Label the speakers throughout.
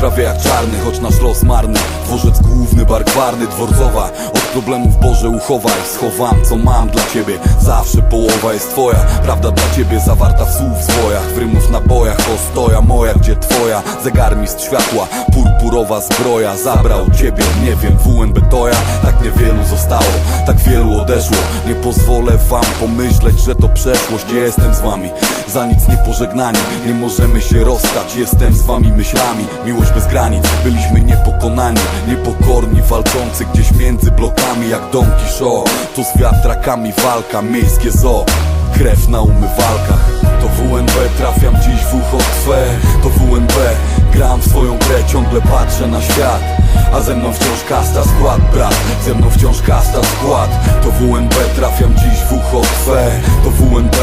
Speaker 1: prawie jak czarny, choć nasz los marny. Dworzec główny, bar gwarny, dworcowa. Od problemów Boże uchowaj, schowam co mam dla ciebie. Zawsze połowa jest twoja, prawda dla ciebie zawarta w słów zwojach W rymów nabojach, ostoja moja, gdzie twoja? Zegarmistrz światła, purpurowa zbroja. Zabrał ciebie, nie wiem, WNB toja Tak niewielu zostało, odeszło Nie pozwolę wam pomyśleć, że to przeszłość. Jestem z wami, za nic nie pożegnani. Nie możemy się rozstać, jestem z wami myślami. Miłość bez granic, byliśmy niepokonani. Niepokorni, walczący gdzieś między blokami Jak Don Quixote, to z wiatrakami walka Miejskie zoo, krew na umywalkach. To WNB, trafiam dziś w ucho twe. To WNB, gram w swoją grę Ciągle patrzę na świat. A ze mną wciąż kasta skład, brat. Ze mną wciąż kasta WNB, trafiam dziś w ucho twe To WNB,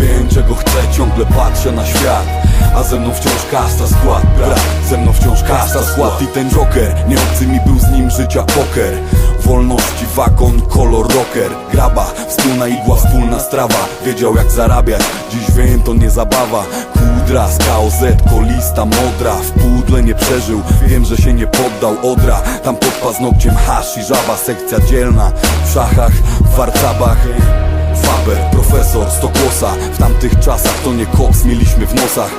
Speaker 1: wiem czego chcę. Ciągle patrzę na świat a ze mną wciąż kasta skład, brat. Ze mną wciąż kasta skład. I ten joker, nie obcy mi był z nim życia poker. Wolności wakon, kolor rocker. Graba, wspólna igła, wspólna strawa. Wiedział jak zarabiać, dziś wiem to nie zabawa Kudra z KOZ, kolista modra. W pudle nie przeżył, wiem że się nie poddał. Odra, tam pod paznokciem hasz i żaba. Sekcja dzielna, w szachach, w warcabach. Faber, profesor, stokłosa W tamtych czasach to nie koks mieliśmy w nosach